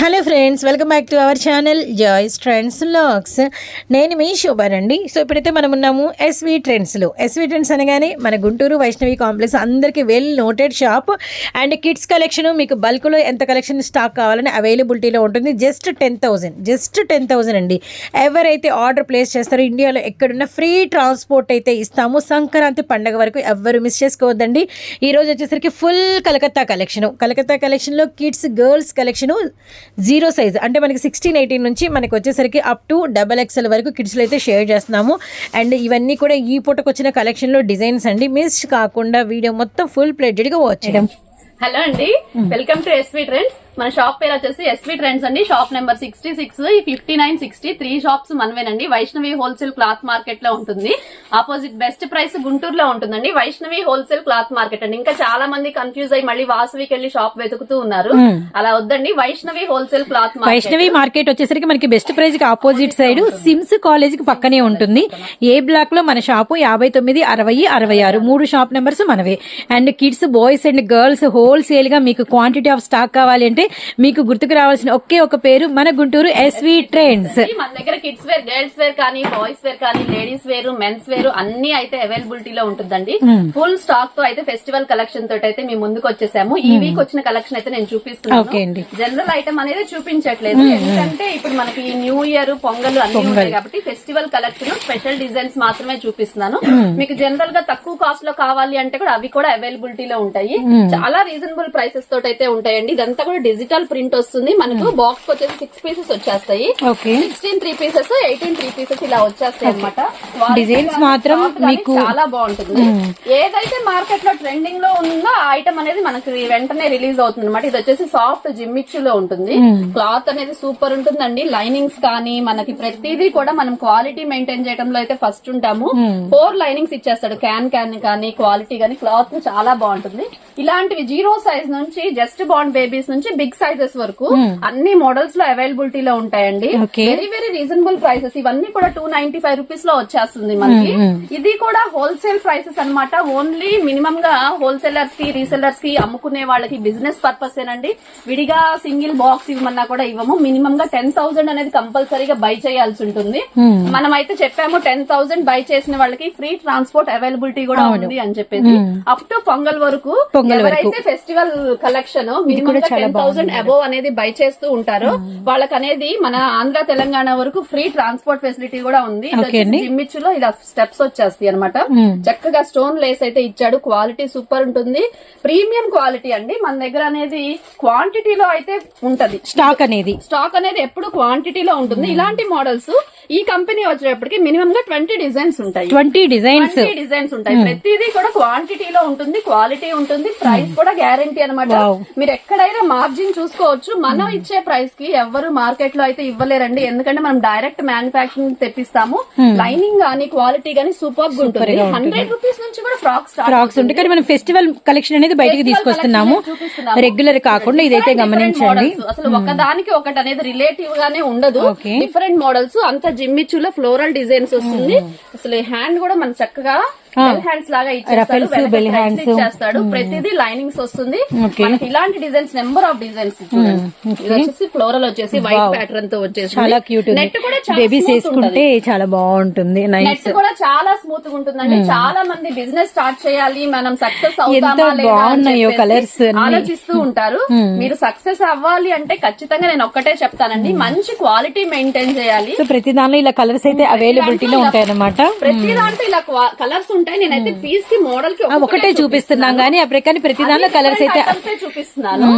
Hello friends welcome back to our channel joys trends looks. నేను మీ శోభానండి so ఇప్పుడైతే మనం ఉన్నాము ఎస్వి ట్రెండ్స్లో ఎస్వి ట్రెండ్స్ అనగానే మన గుంటూరు వైష్ణవి కాంప్లెక్స్ అందరికీ well noted shop. And kids collection మీకు బల్క్లో ఎంత కలెక్షన్ స్టాక్ కావాలని అవైలబిలిటీలో ఉంటుంది. Just ten thousand just ten thousand అండి. ఎవరైతే ఆర్డర్ ప్లేస్ చేస్తారో ఇండియాలో ఎక్కడున్న ఫ్రీ ట్రాన్స్పోర్ట్ అయితే ఇస్తాము. సంక్రాంతి పండగ వరకు ఎవ్వరు మిస్ చేసుకోవద్దండి. ఈరోజు వచ్చేసరికి ఫుల్ కలకత్తా కలెక్షన్. కలకత్తా కలెక్షన్లో kids girls collection zero size. అంటే మనకి సిక్స్టీన్ ఎయిటీన్ నుంచి మనకి వచ్చేసరికి అప్ టు డబల్ ఎక్స్ఎల్ వరకు కిడ్స్లో అయితే షేర్ చేస్తున్నాము. అండ్ ఇవన్నీ కూడా ఈ పూటకు వచ్చిన కలెక్షన్లో డిజైన్స్ అండి. మిస్ కాకుండా వీడియో మొత్తం ఫుల్ ప్లేటెడ్గా వచ్చేయడం హలో అండి. వెల్కమ్ టు ఎస్వి ట్రెండ్స్ మన షాప్ పేరు వచ్చేసి ఎస్వి ట్రెండ్స్ అండి. Shop number sixty six fifty nine sixty three shops మనవేనండి. Vaishnavi wholesale cloth మార్కెట్లో ఉంటుంది. ఆపోజిట్ బెస్ట్ ప్రైస్ గుంటూరులో ఉంటుందండి. వైష్ణవి హోల్సేల్ క్లాత్ మార్కెట్ అండి. ఇంకా చాలా మంది కన్ఫ్యూజ్ అయ్యి మళ్ళీ వాసవికి వెళ్ళి షాప్ వెతుకుతూ ఉన్నారు. అలా వద్దండి. Vaishnavi wholesale cloth Vaishnavi market వచ్చేసరికి మనకి బెస్ట్ ప్రైస్కి ఆపోజిట్ సైడ్ సిమ్స్ కాలేజ్కి పక్కనే ఉంటుంది. ఏ బ్లాక్లో మన షాపు యాభై తొమ్మిది అరవై అరవై ఆరు మూడు షాప్ నెంబర్స్ మనవే. And kids boys and girls హోల్సేల్గా మీకు క్వాంటిటీ ఆఫ్ స్టాక్ కావాలి అంటే మీకు గుర్తుకు రావాల్సిన ఒకే ఒక పేరు మన గుంటూరు ఎస్వి ట్రెండ్స్ మన దగ్గర కిడ్స్ వేర్ గర్ల్స్ వేర్ కానీ బాయ్స్ వేర్ కానీ లేడీస్ వేర్ మెన్స్ వేర్ అన్ని అయితే అవైలబిలిటీ లో ఉంటుందండి. ఫుల్ స్టాక్తో అయితే ఫెస్టివల్ కలెక్షన్ తోటి అయితే మేము ముందుకు వచ్చేసాము. ఈ వీక్ వచ్చిన కలెక్షన్ అయితే నేను చూపిస్తున్నాను. జనరల్ ఐటమ్ అనేది చూపించట్లేదు. ఎందుకంటే ఇప్పుడు మనకి న్యూ ఇయర్ పొంగల్ అన్ని ఉంటాయి కాబట్టి ఫెస్టివల్ కలెక్షన్ స్పెషల్ డిజైన్స్ మాత్రమే చూపిస్తున్నాను. మీకు జనరల్గా తక్కువ కాస్ట్లో కావాలి అంటే కూడా అవి కూడా అవైలబిలిటీ లో ఉంటాయి. చాలా రీజనబుల్ ప్రైసెస్ తోటి అయితే ఉంటాయండి. ఇదంతా కూడా డిజిటల్ ప్రింట్ వస్తుంది. మనకు బాక్స్ వచ్చేసి సిక్స్ పీసెస్ వచ్చేస్తాయి. Sixteen three pieces eighteen three pieces ఇలా వచ్చేస్తాయి అనమాట Designs మాత్రం మీకు- చాలా బాగుంటుంది. ఏదైతే మార్కెట్లో ట్రెండింగ్లో ఉందో ఆ ఐటమ్ అనేది మనకి వెంటనే రిలీజ్ అవుతుంది అనమాట ఇది వచ్చేసి సాఫ్ట్ జిమ్మిచ్చు లో ఉంటుంది. క్లాత్ అనేది సూపర్ ఉంటుందండి. లైనింగ్స్ కానీ మనకి ప్రతిదీ కూడా మనం క్వాలిటీ మెయింటైన్ చేయడంలో అయితే ఫస్ట్ ఉంటాము. ఫోర్ లైనింగ్స్ ఇచ్చేస్తాడు. క్యాన్ క్యాన్ కానీ క్వాలిటీ కానీ క్లాత్ చాలా బాగుంటుంది. ఇలాంటివి జీరో సైజ్ నుంచి జస్ట్ బాండ్ బేబీస్ నుంచి బిగ్ సైజెస్ వరకు అన్ని మోడల్స్లో అవైలబిలిటీ లో ఉంటాయండి. వెరీ వెరీ రీజనబుల్ ప్రైసెస్ ఇవన్నీ కూడా టూ నైన్టీ ఫైవ్ రూపీస్లో వచ్చేస్తుంది మనకి. ఇది కూడా హోల్సేల్ ప్రైసెస్ అన్నమాట. ఓన్లీ మినిమం గా హోల్సేలర్స్కి రీసెలర్స్కి అమ్ముకునే వాళ్ళకి బిజినెస్ పర్పస్ ఏనండి. విడిగా సింగిల్ బాక్స్ ఇవ్వమన్నా కూడా ఇవ్వము. మినిమం గా టెన్ థౌసండ్ అనేది కంపల్సరీగా బై చేయాల్సి ఉంటుంది. మనం అయితే చెప్పాము టెన్ థౌసండ్ బై చేసిన వాళ్ళకి ఫ్రీ ట్రాన్స్పోర్ట్ అవైలబిలిటీ కూడా ఉంది అని చెప్పేసి. అప్ టు పొంగల్ వరకు పొంగల్ వరకు. ఎవరైతే festival collection minimum ten thousand above అనేది బై చేస్తూ ఉంటారో వాళ్ళకి అనేది మన ఆంధ్ర తెలంగాణ వరకు ఫ్రీ ట్రాన్స్పోర్ట్ ఫెసిలిటీ కూడా ఉంది. Okay అండి. జిమ్మిచ్చులో ఇలా స్టెప్స్ వచ్చేస్తాయి అనమాట చక్కగా స్టోన్ లేస్ అయితే ఇచ్చాడు. క్వాలిటీ సూపర్ ఉంటుంది. ప్రీమియం క్వాలిటీ అండి. మన దగ్గర అనేది క్వాంటిటీలో అయితే ఉంటది. స్టాక్ అనేది. స్టాక్ అనేది ఎప్పుడు క్వాంటిటీలో ఉంటుంది. ఇలాంటి మోడల్స్ ఈ కంపెనీ వచ్చేటప్పటికి మినిమం గా ట్వంటీ డిజైన్స్ ఉంటాయి. Twenty designs. డిజైన్స్ ఉంటాయి. ప్రతిదీ కూడా క్వాంటిటీలో ఉంటుంది క్వాలిటీ ఉంటుంది ప్రైస్ కూడా గ్యారంటీ అనమాట. మీరు ఎక్కడైనా మార్జిన్ చూసుకోవచ్చు. మనం ఇచ్చే ప్రైస్కి ఎవరు మార్కెట్లో అయితే ఇవ్వలేరండి. ఎందుకంటే మనం డైరెక్ట్ మ్యానుఫాక్చరింగ్ తెప్పిస్తాము. లైనింగ్ గానీ క్వాలిటీ గానీ సూపర్గా ఉంటుంది. హండ్రెడ్ రూపీస్ నుంచి కూడా ఫ్రాక్ స్టార్ట్ ఫ్రాక్స్ ఉంటాయి. కానీ మనం ఫెస్టివల్ కలెక్షన్ అనేది బయటికి తీసుకొస్తున్నాము. రెగ్యులర్ కాకుండా ఇదైతే గమనించండి. అసలు ఒకదానికి ఒకటి అనేది రిలేటివ్ గానే ఉండదు. డిఫరెంట్ మోడల్స్ అంత జిమ్మిచ్చులో ఫ్లోరల్ డిజైన్స్ వస్తుంది. అసలు హ్యాండ్ కూడా మన చక్కగా బెల్ హ్యాండ్స్ లాగా ఇచ్చేస్తాడు. ఇచ్చేస్తాడు. ప్రతిదీ లైనింగ్స్ వస్తుంది. మనకి ఇలాంటి డిజైన్స్ నెంబర్ ఆఫ్ డిజైన్స్ ఇది వచ్చేసి ఫ్లోరల్ వచ్చేసి వైట్ ప్యాటర్న్తో వచ్చేసి చాలా క్యూట్ నెట్ కూడా చాలా బేబీస్ వేసుకుంటే చాలా బాగుంటుంది. నెట్ కూడా చాలా స్మూత్గా ఉంటుందండి చాలా మంది బిజినెస్ స్టార్ట్ చేయాలి మనం సక్సెస్ అవుతామా బాగున్నాయో అన్ని. ఆలోచిస్తూ ఉంటారు. మీరు సక్సెస్ అవ్వాలి అంటే ఖచ్చితంగా నేను ఒక్కటే చెప్తానండి. మంచి క్వాలిటీ మెయింటైన్ చేయాలి. సో ప్రతి దానిలో ఇలా కలర్స్ అయితే అవైలబిలిటీలో ఉంటాయి అనమాట ప్రతి దాంట్లో ఇలా కలర్స్ ఉంటాయి. నేనైతే పీస్కి మోడల్కి ఒకటే చూపిస్తున్నాం కానీ ప్రతి దానిలో కలర్స్ అయితే చూపిస్తున్నాను.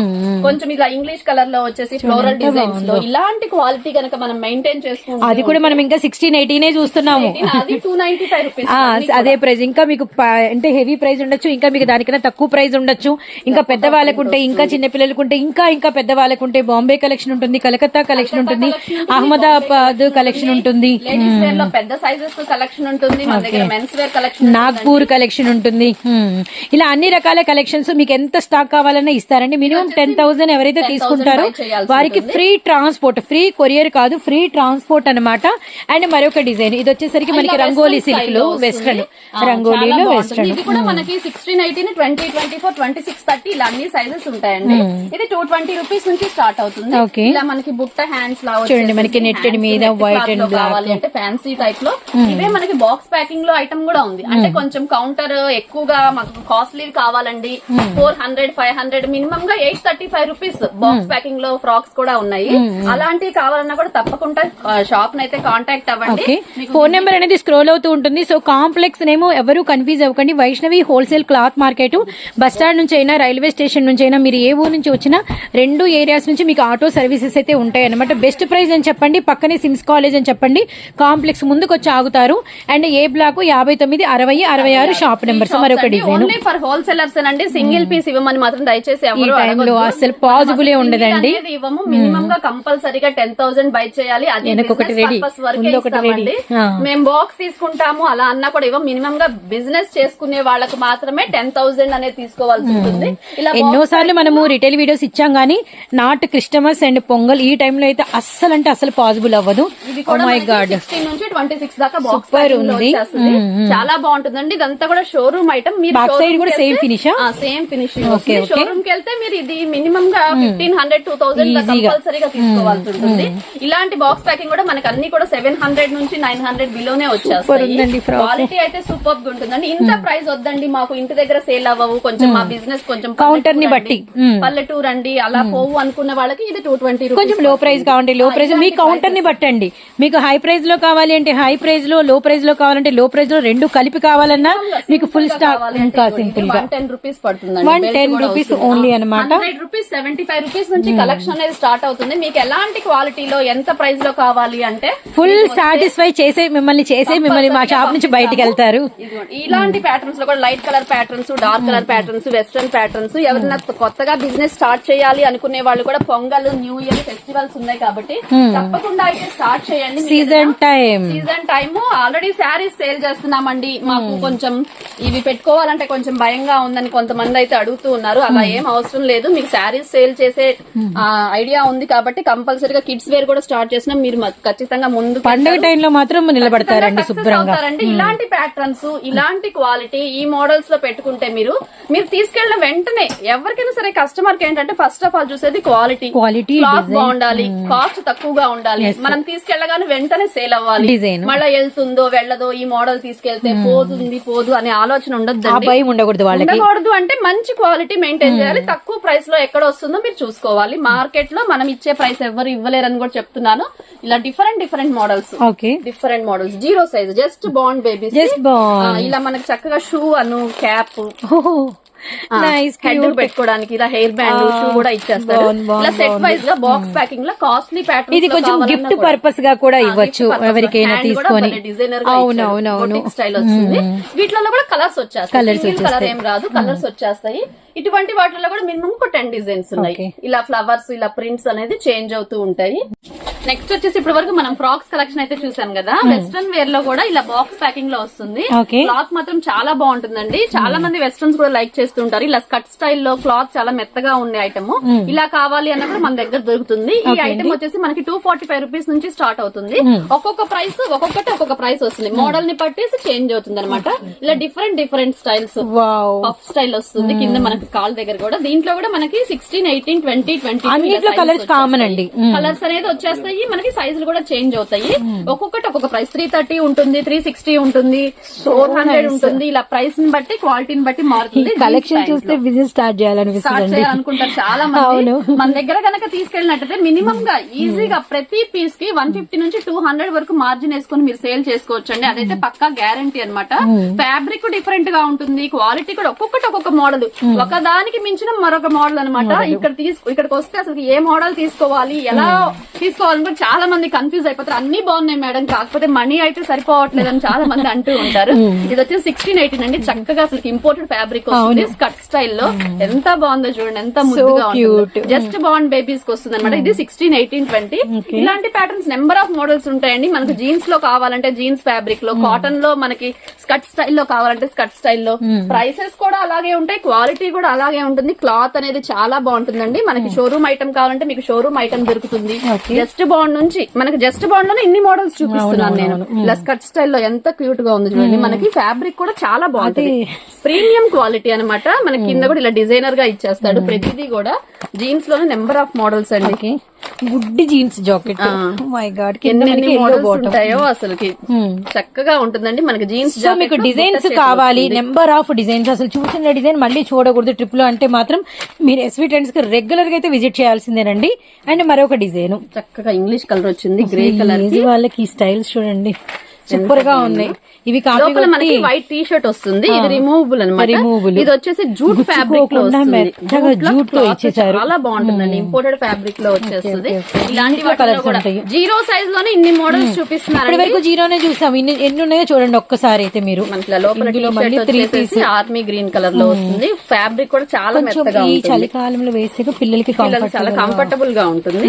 కొంచెం ఇలా ఇంగ్లీష్ కలర్లో వచ్చేసి ఫ్లోరల్ డిజైన్స్లో ఇలాంటి క్వాలిటీ గనక మనం మెయింటైన్ చేసుకుంటే అది కూడా మనం ఇంకా సిక్స్టీన్ ఎయిటీనే చూస్తున్నాము. అది టూ నైన్టీ ఫైవ్ రూపీస్ అదే ప్రైస్ ఇంకా మీకు అంటే హెవీ ప్రైస్ ఉండొచ్చు ఇంకా మీకు దానికన్నా తక్కువ ప్రైస్ ఉండొచ్చు. ఇంకా పెద్ద వాళ్ళకు ఉంటే ఇంకా చిన్న పిల్లలకు ఉంటే ఇంకా ఇంకా పెద్ద వాళ్ళకు ఉంటే బాంబే కలెక్షన్ ఉంటుంది కలకత్తా కలెక్షన్ ఉంటుంది. అహ్మదాబాద్ కలెక్షన్ ఉంటుంది పెద్ద సైజెస్ కలెక్షన్ ఉంటుంది. మన దగ్గర mens wear collection Nagpur collection ఉంటుంది. ఇలా అన్ని రకాల కలెక్షన్స్ మీకు ఎంత స్టాక్ కావాలన్నా ఇస్తారండి. మినిమం టెన్ థౌసండ్ ఎవరైతే తీసుకుంటారో వారికి ఫ్రీ ట్రాన్స్పోర్ట్ ఫ్రీ కొరియర్ కాదు ఫ్రీ ట్రాన్స్పోర్ట్ అన్నమాట. అండ్ మరొక డిజైన్ ఇది వచ్చేసరికి మనకి రంగోలీ సిల్క్లో. వెస్ట్రన్ రంగోలీలో. వెస్ట్రన్ ఇది కూడా మనకి sixteen eighteen twenty twenty four twenty six thirty ఇలా అన్ని సైజెస్ ఉంటాయండి. ఇది టూ ట్వంటీ రూపీస్ నుంచి స్టార్ట్ అవుతుంది. Okay. ఇలా మనకి బుట్ట హ్యాండ్స్ లా చూడండి, మనకి hands, మీద లో black. కావాలి అంటే ఫ్యాన్సీ టైప్లో. ఇవే మనకి బాక్స్ ప్యాకింగ్లో ఐటమ్ కూడా ఉంది. అంటే కొంచెం కౌంటర్ ఎక్కువగా మాకు కాస్ట్లీ కావాలండి. Four hundred five hundred minimum గా eight thirty five rupees box ప్యాకింగ్లో frocks కూడా ఉన్నాయి. అలాంటివి కావాలన్నా కూడా తప్పకుండా షాప్ నైతే కాంటాక్ట్ అవ్వండి. ఫోన్ నెంబర్ అనేది స్క్రోల్ అవుతూ ఉంటుంది. సో కాంప్లెక్స్ నేమో ఎవరు కన్ఫ్యూజ్ అవ్వకండి. Vaishnavi wholesale cloth market bus stand నుంచి అయినా రైల్వే స్టేషన్ నుంచి అయినా మీరు ఏ ఊరు నుంచి వచ్చినా రెండు ఏరియాస్ నుంచి మీకు ఆటో సర్వీసెస్ అయితే ఉంటాయి అనమాట బెస్ట్ ప్రైస్ అని చెప్పండి. పక్కనే సిమ్స్ కాలేజ్ అని చెప్పండి. కాంప్లెక్స్ ముందుకు వచ్చి ఆగుతారు. అండ్ ఏ బ్లాక్ యాభై తొమ్మిది అరవై అరవై ఆరు షాప్ నెంబర్స్ మరొక డిజైన్ ఓన్లీ ఫర్ హోల్సేలర్స్ అండి సింగిల్ పీస్ ఇవ్వమని మాత్రం దయచేసి ఈ time లో అస్సలు possible ఏ ఉండదండి. ఇవ్వము. మినిమం గా కంపల్సరీగా టెన్ థౌసండ్ బై చేయాలి. ఒకటి. ఆ. మేము బాక్స్ తీసుకుంటాము అలా అన్నా కూడా ఇవ్వం. మినిమం గా బిజినెస్ చేసుకునే వాళ్ళకి మాత్రమే టెన్ థౌసండ్ అనేది తీసుకోవాల్సి ఉంటుంది. ఇలా ఎన్నో సార్లు మనము రిటైల్ వీడియోస్ ఇచ్చాం గానీ నాట్ క్రిస్టమస్ అండ్ పొంగల్ ఈ టైంలో అయితే అస్సలు అంటే అసలు పాసిబుల్ అవ్వదు. కూడా మై గాడ్ నుంచి ట్వంటీ సిక్స్ దాకా బాక్స్ ఉంది. చాలా బాగుంటుందండి. ఇదంతా కూడా షోరూమ్ ఐటమ్ మీరు side కూడా? Same finish Okay, okay. షోరూమ్కి వెళ్తే మీరు ఇది మినిమం గా ఫిఫ్టీన్ హండ్రెడ్ టూ థౌసండ్గా. కంపల్సరీగా తీసుకోవాల్సి ఉంటుంది. ఇలాంటి బాక్స్ ప్యాకింగ్ కూడా మనకి అన్ని కూడా సెవెన్ హండ్రెడ్ నుంచి నైన్ హండ్రెడ్ బిలోనే వచ్చేస్తాయి. క్వాలిటీ అయితే సూపర్ ఉంటుందండి. ఇంత ప్రైస్ వద్దండి. మాకు ఇంటి దగ్గర సేల్ అవ్వవు. కొంచెం మా బిజినెస్ కొంచెం Counter ని బట్టి. పల్లెటూరు అండి. అలా పోవు అనుకున్న వాళ్ళకి ఇది టూ ట్వంటీ కొంచెం లో ప్రైస్ కావాలంటే లో ప్రైస్ మీ కౌంటర్ని బట్టండి. మీకు హై ప్రైస్లో కావాలి అంటే హై ప్రైస్లో లో ప్రైస్లో కావాలంటే లో ప్రైస్లో రెండు కలిపి కావాలన్నా మీకు ఫుల్ స్టాక్ ఇంకా సింపుల్గా. వన్ టెన్ రూపీస్ పడుతుందండి. 110 రూపీస్ only అన్నమాట. Hundred rupees seventy five rupees నుంచి కలెక్షన్ అనేది స్టార్ట్ అవుతుంది. మీకు ఎలాంటి క్వాలిటీలో ఎంత ప్రైస్లో కావాలి అంటే ఫుల్ సాటిస్ఫై చేసే మిమ్మల్ని చేసే మిమ్మల్ని మా షాప్ నుంచి బయటికి వెళ్తారు. ఇలాంటి ప్యాటర్న్స్లో కూడా light colour patterns dark colour patterns western patterns ఎవరైనా కొత్తగా బిజినెస్ స్టార్ట్ చేయాలి అనుకునే వాళ్ళు కూడా పొంగల్ న్యూ ఇయర్ ఫెస్టివల్స్ ఉన్నాయి కాబట్టి తప్పకుండా అయితే స్టార్ట్ చేయండి. Season time season time already saris sale చేస్తున్నామండి. మాకు కొంచెం ఇవి పెట్టుకోవాలంటే కొంచెం భయంగా ఉందని కొంతమంది అయితే అడుగుతూ ఉన్నారు. అలా ఏం అవసరం లేదు. మీకు శారీస్ సేల్ చేసే ఐడియా ఉంది కాబట్టి కంపల్సరీగా కిడ్స్ వేర్ కూడా స్టార్ట్ చేసినా మీరు ఖచ్చితంగా ముందు పండుగ టైంలో మాత్రం నిలబడతారండి శుభ్రంగా. అవుతారండి. ఇలాంటి ప్యాటర్న్స్ ఇలాంటి క్వాలిటీ ఈ మోడల్స్లో పెట్టుకుంటే మీరు మీరు తీసుకెళ్ళిన వెంటనే ఎవరికైనా సరే కస్టమర్కి ఏంటంటే ఫస్ట్ ఆఫ్ ఆల్ చూసేది క్వాలిటీ క్వాలిటీ క్లాత్ బాగుండాలి కాస్ట్ తక్కువగా ఉండాలి. మనం తీసుకెళ్ళగానే వెంటనే సేల్ అవ్వాలి. మళ్ళీ వెళ్తుందో వెళ్ళదో ఈ మోడల్ తీసుకెళ్తే పోతుంది పోదు అనే ఆలోచన ఆ ఉండొద్దు భయం ఉండకూడదు వాళ్ళకి. ఉండకూడదు అంటే మంచి క్వాలిటీ మెయింటైన్ చేయాలి. తక్కువ ప్రైస్లో ఎక్కడ వస్తుందో మీరు చూసుకోవాలి. మార్కెట్లో మనం ఇచ్చే ప్రైస్ ఎవరు ఇవ్వలేరని కూడా చెప్తున్నాను. ఇలా different different models. Okay. Different models. Zero size. Just bond babies just బాగుంది ఇలా మనకి చక్కగా షూ అను క్యాప్. నైస్ హెడ్ పెట్టుకోవడానికి ఇలా హెయిర్ బ్యాండ్ షూ కూడా ఇచ్చేస్తారు. ఇలా సెట్ వైజ్గా బాక్స్ ప్యాకింగ్లో కాస్ట్లీ ప్యాటర్న్ ఇది కొంచెం గిఫ్ట్ పర్పస్గా కూడా ఇవ్వచ్చు ఎవరికైనా తీసుకొని. అవును అవును అవును. స్టైల్ వస్తుంది. వీటిలో కూడా కలర్స్ వచ్చేస్తాయి. Colours కలర్ ఏం రాదు కలర్స్ వచ్చేస్తాయి. ఇటువంటి వాటిలో కూడా మినిమం ఒక టెన్ డిజైన్స్ ఉన్నాయి. ఇలా ఫ్లవర్స్ ఇలా ప్రింట్స్ అనేది చేంజ్ అవుతూ ఉంటాయి. నెక్స్ట్ వచ్చేసి ఇప్పటి వరకు మనం ఫ్రాక్స్ కలెక్షన్ అయితే చూసాం కదా. వెస్ట్రన్ వేర్లో కూడా ఇలా బాక్స్ ప్యాకింగ్లో వస్తుంది. క్లాత్ మాత్రం చాలా బాగుంటుందండి. చాలా మంది వెస్ట్రన్స్ కూడా లైక్ చేస్తుంటారు ఇలా స్కట్ స్టైల్లో క్లాత్ చాలా మెత్తగా ఉండే ఐటమ్ ఇలా కావాలి అన్న కూడా మన దగ్గర దొరుకుతుంది. ఈ ఐటమ్ వచ్చేసి మనకి టూ ఫార్టీ ఫైవ్ రూపీస్ నుంచి స్టార్ట్ అవుతుంది. ఒక్కొక్క ప్రైస్ ఒక్కొక్కటి ఒక్కొక్క ప్రైస్ వస్తుంది. మోడల్ని పట్టేసి చేంజ్ అవుతుంది అనమాట ఇలా different different styles puff style వస్తుంది. కింద మనకి కాల్ దగ్గర కూడా. దీంట్లో కూడా మనకి sixteen eighteen twenty twenty colours common అండి. కలర్స్ అనేది వచ్చేస్తాయి. మనకి సైజులు కూడా చేంజ్ అవుతాయి. ఒక్కొక్కటి ఒక్కొక్క ప్రైస్ త్రీ థర్టీ ఉంటుంది త్రీ సిక్స్టీ ఉంటుంది ఫోర్ హండ్రెడ్ ఉంటుంది. ఇలా ప్రైస్ని బట్టి క్వాలిటీని బట్టి మారుతుంది కలెక్షన్ చూస్తే బిజినెస్ స్టార్ట్ చేయాలనిపిస్తుంది చేయాలనుకుంటారు చాలా. మంది మన దగ్గర కనుక తీసుకెళ్ళినట్టయితే మినిమం గా ఈజీగా ప్రతి పీస్కి వన్ ఫిఫ్టీ నుంచి టూ హండ్రెడ్ వరకు మార్జిన్ వేసుకొని మీరు సేల్ చేసుకోవచ్చు అండి అదైతే పక్కా గ్యారంటీ అనమాట ఫ్యాబ్రిక్ డిఫరెంట్గా ఉంటుంది. క్వాలిటీ కూడా ఒక్కొక్కటి ఒక్కొక్క మోడల్ ఒక దానికి మించిన మరొక మోడల్ అనమాట ఇక్కడ తీసుకు ఇక్కడికి వస్తే అసలు ఏ మోడల్ తీసుకోవాలి ఎలా తీసుకోవాలి చూపిద్దాం కూడా చాలా మంది కన్ఫ్యూజ్ అయిపోతారు. అన్ని బాగున్నాయి మేడం కాకపోతే మనీ అయితే సరిపోవట్లేదు అని చాలా మంది అంటూ ఉంటారు. ఇది వచ్చి సిక్స్టీన్ ఎయిటీన్ అండి. చక్కగా అసలు ఇంపోర్టెడ్ ఫ్యాబ్రిక్ వస్తుంది. స్కట్ స్టైల్లో ఎంత బాగుందో చూడండి ఎంత ముద్దుగా ఉంటుంది. జస్ట్ బాండ్ బేబీస్కి వస్తుంది అనమాట ఇది సిక్స్టీన్ ఎయిటీన్ ట్వంటీ ఇలాంటి ప్యాటర్న్స్ నెంబర్ ఆఫ్ మోడల్స్ ఉంటాయండి. మనకు జీన్స్లో కావాలంటే జీన్స్ ఫ్యాబ్రిక్లో కాటన్లో మనకి స్కట్ స్టైల్లో కావాలంటే స్కట్ స్టైల్లో ప్రైసెస్ కూడా అలాగే ఉంటాయి. క్వాలిటీ కూడా అలాగే ఉంటుంది. క్లాత్ అనేది చాలా బాగుంటుందండి. మనకి షోరూమ్ ఐటమ్ కావాలంటే మీకు షోరూమ్ ఐటమ్ దొరుకుతుంది. జస్ట్ బాండ్ నుంచి మనకి జస్ట్ బాండ్లోనే ఇన్ని మోడల్స్ చూపిస్తున్నాను నేను. ఇలా స్కట్ స్టైల్లో ఎంత క్యూట్గా ఉంది చూడండి. మనకి ఫ్యాబ్రిక్ కూడా చాలా బాగుంటుంది. ప్రీమియం క్వాలిటీ అన్నమాట. మనకి కింద కూడా ఇలా డిజైనర్గా ఇచ్చేస్తాడు. ప్రతిదీ కూడా జీన్స్లోనే నెంబర్ ఆఫ్ మోడల్స్ అండి. గుడ్డి జీన్స్ జాకెట్. మై గాడ్ ఎన్ని మోడల్స్. ఉంటాయో అసలుకి చక్కగా ఉంటుందండి. మనకి జీన్స్ సో మీకు డిజైన్స్ కావాలి నెంబర్ ఆఫ్ డిజైన్స్ అసలు చూసిన డిజైన్ మళ్ళీ చూడకూడదు ట్రిప్లో అంటే మాత్రం మీరు ఎస్వి ట్రెండ్స్కి రెగ్యులర్గా అయితే విజిట్ చేయాల్సిందేనండి. అండ్ మరొక డిజైన్ చక్కగా ఇంగ్లీష్ కలర్ వచ్చింది గ్రే కలర్ వాళ్ళకి ఈ స్టైల్స్ చూడండి. సూపర్గా ఉన్నాయి. ఇవి కాపీ లోపల మనకి వైట్ టీ షర్ట్ వస్తుంది. ఇది రిమూవబుల్ అనమాట Removable. ఇది వచ్చేసి జూట్ ఫ్యాబ్రిక్లో Jute లో ఇచ్చేసారు. చాలా బాగుంటుందండి. ఇంపోర్టెడ్ ఫ్యాబ్రిక్లో వచ్చేస్తుంది. ఇలాంటి కూడా ఉంటాయి. జీరో సైజ్లోనే ఇన్ని మోడల్స్ చూపిస్తున్నారు ఇప్పటి వరకు జీరోనే చూసాం. ఇన్ని ఎన్ని ఉన్నాయో చూడండి ఒక్కసారి అయితే మీరు. మనకి లోపల త్రీ వచ్చేసి ఆర్మీ గ్రీన్ కలర్లో వస్తుంది. ఫ్యాబ్రిక్ కూడా చాలా మెత్తగా ఈ చలికాలంలో వేసాక పిల్లలకి పిల్లలు చాలా కంఫర్టబుల్గా ఉంటుంది.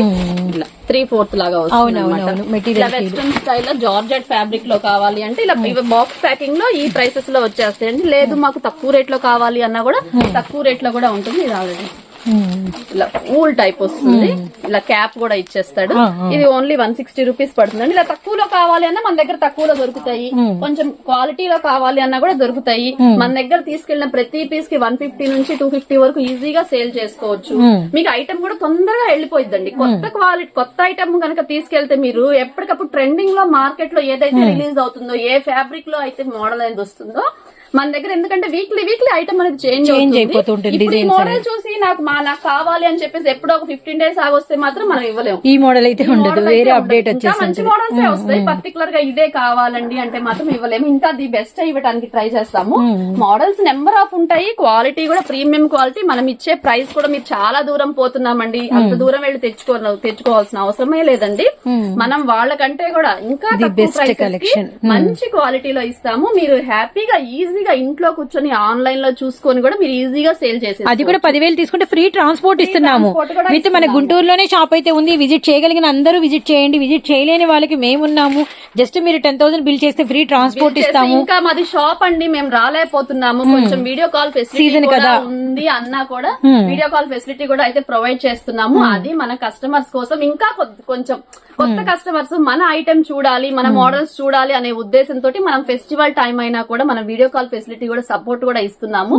ఇలా త్రీ ఫోర్త్ లాగా వస్తుంది వెస్ట్రన్ స్టైల్లో జార్జెట్ ఫ్యాబ్రిక్ లో కావాలి అంటే ఇలా బాక్స్ ప్యాకింగ్లో ఈ ప్రైసెస్లో వచ్చేస్తాయండి. లేదు మాకు తక్కువ రేట్లో కావాలి అన్నా కూడా తక్కువ రేట్లో కూడా ఉంటుంది. ఇది ఆల్రెడీ. ఇలా ఊల్ టైప్ వస్తుంది. ఇలా క్యాప్ కూడా ఇచ్చేస్తాడు. ఇది ఓన్లీ వన్ సిక్స్టీ రూపీస్ పడుతుందండి. ఇలా తక్కువలో కావాలి అన్నా మన దగ్గర తక్కువలో దొరుకుతాయి. కొంచెం క్వాలిటీలో కావాలి అన్నా కూడా దొరుకుతాయి. మన దగ్గర తీసుకెళ్ళిన ప్రతి పీస్కి వన్ ఫిఫ్టీ నుంచి టూ ఫిఫ్టీ వరకు ఈజీగా సేల్ చేసుకోవచ్చు. మీకు ఐటమ్ కూడా తొందరగా వెళ్ళిపోయిద్దండి. కొత్త క్వాలిటీ కొత్త ఐటమ్ కనుక తీసుకెళ్తే మీరు ఎప్పటికప్పుడు ట్రెండింగ్లో మార్కెట్లో ఏదైతే రిలీజ్ అవుతుందో ఏ ఫ్యాబ్రిక్లో అయితే మోడల్ అనేది వస్తుందో మన దగ్గర ఎందుకంటే వీక్లీ వీక్లీ ఐటమ్ అనేది చేంజ్ ఇప్పుడు ఈ మోడల్ చూసి నాకు మా నాకు కావాలి అని చెప్పేసి ఎప్పుడో ఒక ఫిఫ్టీన్ డేస్ ఆగొస్తే మాత్రం మనం ఇవ్వలేము ఈ మోడల్ అయితే ఉండదు వేరే అప్డేట్. ఇంకా మంచి వచ్చేసి మోడల్స్ వస్తాయి. పర్టికులర్గా ఇదే కావాలండి అంటే మాత్రం ఇవ్వలేము. ఇంకా ది బెస్ట్ ఇవ్వడానికి ట్రై చేస్తాము. మోడల్స్ నెంబర్ ఆఫ్ ఉంటాయి. క్వాలిటీ కూడా ప్రీమియం క్వాలిటీ మనం ఇచ్చే ప్రైస్ కూడా మీరు చాలా దూరం పోతున్నామండి. అంత దూరం వెళ్ళి తెచ్చుకో తెచ్చుకోవాల్సిన అవసరమే లేదండి. మనం వాళ్ళకంటే కూడా ఇంకా తక్కువ best prices కి collection. మంచి క్వాలిటీలో ఇస్తాము. మీరు హ్యాపీగా ఈజీగా ఇంట్లో కూర్చొని ఆన్లైన్లో చూసుకొని కూడా మీరు ఈజీగా సేల్ చేసే అది కూడా పదివేలు తీసుకుంటే ఫ్రీ ట్రాన్స్పోర్ట్ ఇస్తున్నాము. విత్ మన గుంటూరులోనే షాప్ అయితే ఉంది. విజిట్ చేయగలిగిన అందరూ విజిట్ చేయండి. విజిట్ చేయలేని వాళ్ళకి మేము ఉన్నాము. జస్ట్ మీరు టెన్ థౌసండ్ బిల్ చేస్తే ఫ్రీ ట్రాన్స్పోర్ట్ ఇస్తాము. ఇంకా మాది షాప్ అండి. మేము రాలేకపోతున్నాము. కొంచెం వీడియో కాల్ ఫెసిలిటీ కదా. ఉంది అన్నా కూడా వీడియో కాల్ ఫెసిలిటీ కూడా అయితే ప్రొవైడ్ చేస్తున్నాము. అది మన కస్టమర్స్ కోసం ఇంకా కొంచెం కొత్త కస్టమర్స్ మన ఐటమ్ చూడాలి మన మోడల్స్ చూడాలి అనే ఉద్దేశంతో మనం ఫెస్టివల్ టైం అయినా కూడా మనం వీడియో కాల్ ఫెసిలిటీ కూడా సపోర్ట్ కూడా ఇస్తున్నాము.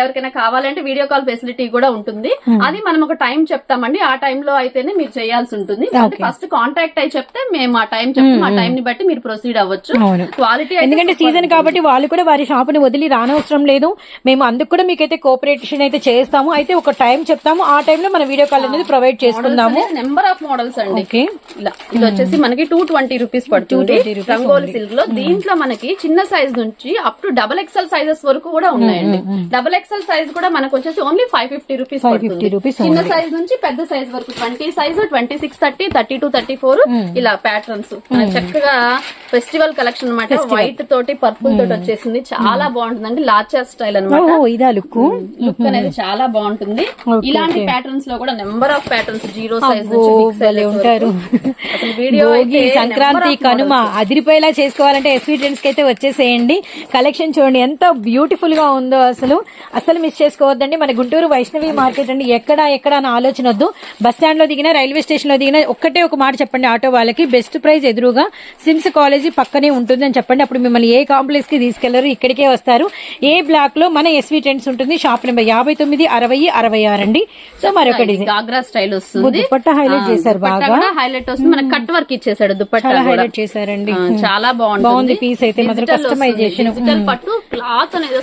ఎవరికైనా కావాలంటే వీడియో కాల్ ఫెసిలిటీ కూడా ఉంటుంది. అది మనం ఒక టైం చెప్తామండి. ఆ time లో అయితేనే మీరు చేయాల్సి ఉంటుంది. ఫస్ట్ కాంటాక్ట్ అయి చెప్తే మేము ఆ టైం చెప్తాం. ఆ టైం ని బట్టి మీరు ప్రొసీడ్ అవ్వచ్చు. క్వాలిటీ ఎందుకంటే సీజన్ కాబట్టి వాళ్ళు కూడా వారి షాప్ని వదిలి రానవసరం లేదు. మేము అందుకు కూడా మీకైతే కోఆపరేషన్ అయితే చేస్తాము. అయితే ఒక టైం చెప్తాము. ఆ టైంలో మన వీడియో కాల్ అనేది ప్రొవైడ్ చేసుకుందాము. నెంబర్ ఆఫ్ మోడల్స్ అండి. ఇలా ఇది వచ్చేసి మనకి టూ ట్వంటీ రూపీస్ పడుతుంది. 220 rupees రంగోలి సిల్క్లో. దీంట్లో మనకి చిన్న సైజ్ నుంచి up to double XL sizes వరకు కూడా ఉన్నాయండి. డబల్ ఎక్స్ఎల్ సైజ్ కూడా మనకు వచ్చేసి only five fifty rupees 550 rupees చిన్న సైజ్ నుంచి పెద్ద సైజ్ వరకు twenty size twenty six thirty thirty two thirty four ఇలా ప్యాటర్న్స్ చక్కగా ఫెస్టివల్ కలెక్షన్ అన్నమాట. వైట్ తోటి పర్పుల్ తోటి వచ్చేసింది. చాలా బాగుంటుందండి. లాచా స్టైల్ ఇదా లుక్ లుక్ అనేది చాలా బాగుంటుంది. ఇలాంటి. ప్యాటర్న్స్లో కూడా number of patterns zero size ఉంటారు. వీడియో సంక్రాంతి కనుమ అదిరిపోయేలా చేసుకోవాలంటే ఎస్వీ ట్రెండ్స్కి అయితే వచ్చేసేయండి. కలెక్షన్ చూడండి ఎంత బ్యూటిఫుల్గా ఉందో అసలు. అసలు మిస్ చేసుకోవద్దండి. మన గుంటూరు వైష్ణవి మార్కెట్ అండి. ఎక్కడ ఎక్కడ అని ఆలోచన వద్దు. బస్ స్టాండ్లో దిగినా రైల్వే స్టేషన్లో దిగినా ఒక్కటే ఒక మాట చెప్పండి ఆటో వాళ్ళకి. బెస్ట్ ప్రైస్ ఎదురుగా సిమ్స్ కాలేజీ పక్కనే ఉంటుంది అని చెప్పండి. అప్పుడు మిమ్మల్ని ఏ కాంప్లెక్స్కి తీసుకెళ్ళరు ఇక్కడికే వస్తారు. ఏ బ్లాక్లో మన ఎస్వీ ట్రెండ్స్ ఉంటుంది. షాప్ నెంబర్ యాభై తొమ్మిది అరవై అరవై ఆరు అండి. సో మరొక డిజైన్ గాగ్రా స్టైల్ వస్తుంది. దుపట్టా highlight చేశారు బాగా. హైలైట్ వస్తుంది. మనకి కట్ వర్క్ ఇచ్చేసాడు దుపట్టా హైలైట్ చేశారండి. చాలా బాగుంది piece అయితే. మాత్రం. Digital పట్టు క్లాత్ అనేది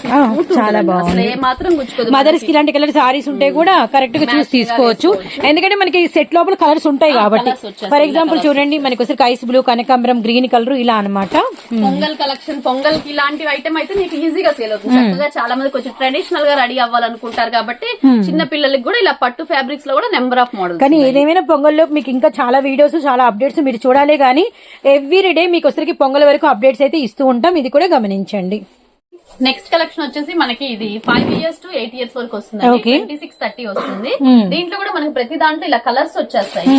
చాలా బాగుంది. మాత్రం మదర్స్కి ఇలాంటి కలర్ సారీస్ ఉంటే కూడా కరెక్ట్గా చూసి తీసుకోవచ్చు. ఎందుకంటే మనకి సెట్ లోపల కలర్స్ ఉంటాయి కాబట్టి. ఫర్ ఎగ్జాంపుల్ చూడండి మనకి ఒకసారి ఐస్ బ్లూ కనకాంబరం గ్రీన్ కలర్ ఇలా అన్నమాట. పొంగల్ కలెక్షన్ పొంగల్కి ఇలాంటి ఐటమ్ అయితే మీకు ఈజీగా సేల్ అవుతుంది. చక్కగా చాలా మంది కొంచెం ట్రెడిషనల్గా రెడీ అవ్వాలనుకుంటారు కాబట్టి చిన్న పిల్లలకి కూడా ఇలా పట్టు ఫ్యాబ్రిక్స్లో కూడా నెంబర్ ఆఫ్ మోడల్స్ కానీ ఏదేమైనా పొంగల్లో మీకు ఇంకా చాలా వీడియోస్ చాలా అప్డేట్స్ మీరు చూడాలి కానీ ఎవ్రీ డే మీకు వచ్చరికి పొంగల్ వరకు అప్డేట్స్ అయితే ఇస్తూ ఉంటాం. ఇది కూడా గమనించండి. నెక్స్ట్ కలెక్షన్ వచ్చేసి మనకి ఇది five years to eight years వరకు వస్తుంది. ట్వంటీ సిక్స్ థర్టీ వస్తుంది. దీంట్లో కూడా మనకి ప్రతి దాంట్లో ఇలా కలర్స్ వచ్చేస్తాయి.